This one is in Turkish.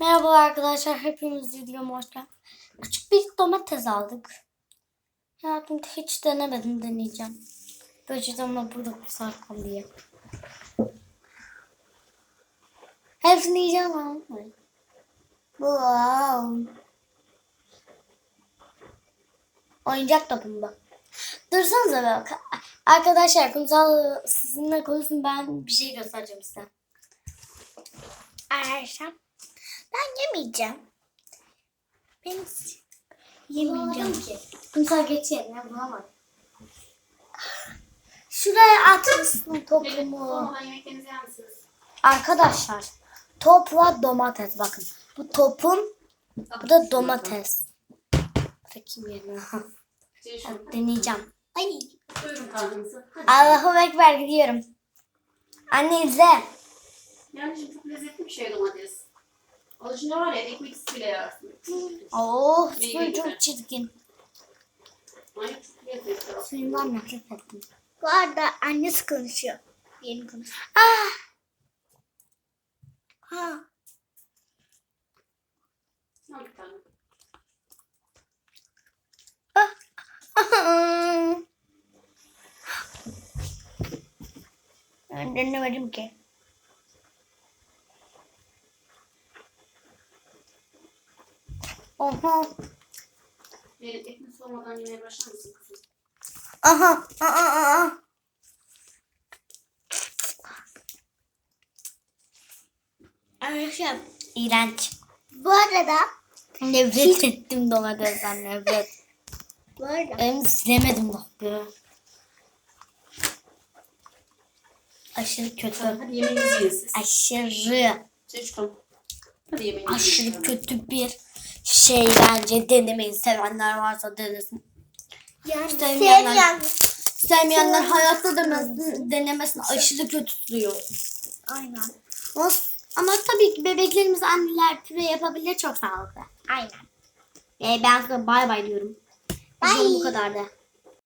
Merhaba arkadaşlar, hepiniz videoma hoş geldiniz. Küçük bir domates aldık. Hayatımda hiç denemedim, deneyeceğim. Böylece ama burada sarkam diye. Hepsini yiyeceğim ama. Wow. Oyuncak da bunda. Dursanıza bak. Arkadaşlar kumsal sizinle konuşun ben bir şey göstereceğim size. Arkadaşlar ben yemeyeceğim. Ben yemeyeceğim. ki. Kumsal geç yerine bulamadım. Şuraya atmışsın topumu. Olmadan yemeklerinizi yer misiniz? Arkadaşlar topla domates bakın. Bu topun bu da domates. Bakayım yerine. Şey. Hadi deneyeceğim. Ay. Buyurun karnınızı. Hadi. Allahu Ekber gidiyorum. Anne izle. Yani şimdi çok lezzetli bir şey domates. Alışınca var ya ekmek bile yersin. Oh güzel. çok çirkin. Suyundan nefret ettim. Bu arada annesi konuşuyor. Yeni konuşuyor. Ah. Ha. Al bir tane. Ben denemedim ki. Oha. Benim ekmek soğumadan yemeye başlar mısın kızım? Aha. Aha. Aha. Arkadaşlar İğrenç. bu arada Nefret ettim domatesten nefret. bu arada Ben silemedim dakika. Aşırı kötü. Hadi yemeğinizi yiyin siz. Aşırı. Çocuklar. Hadi yemeğinizi Aşırı yiyin. kötü bir şey bence denemeyi sevenler varsa denesin. yani Sevmeyenler- sevmeyen Sevmeyenler hayatta demesin, denemesin aşırı kötü tutuyor. aynen Ama, ama tabii ki bebeklerimiz anneler püre yapabilir çok sağlıklı. aynen. Ee, ben size bay bay diyorum. Videom bu kadardı.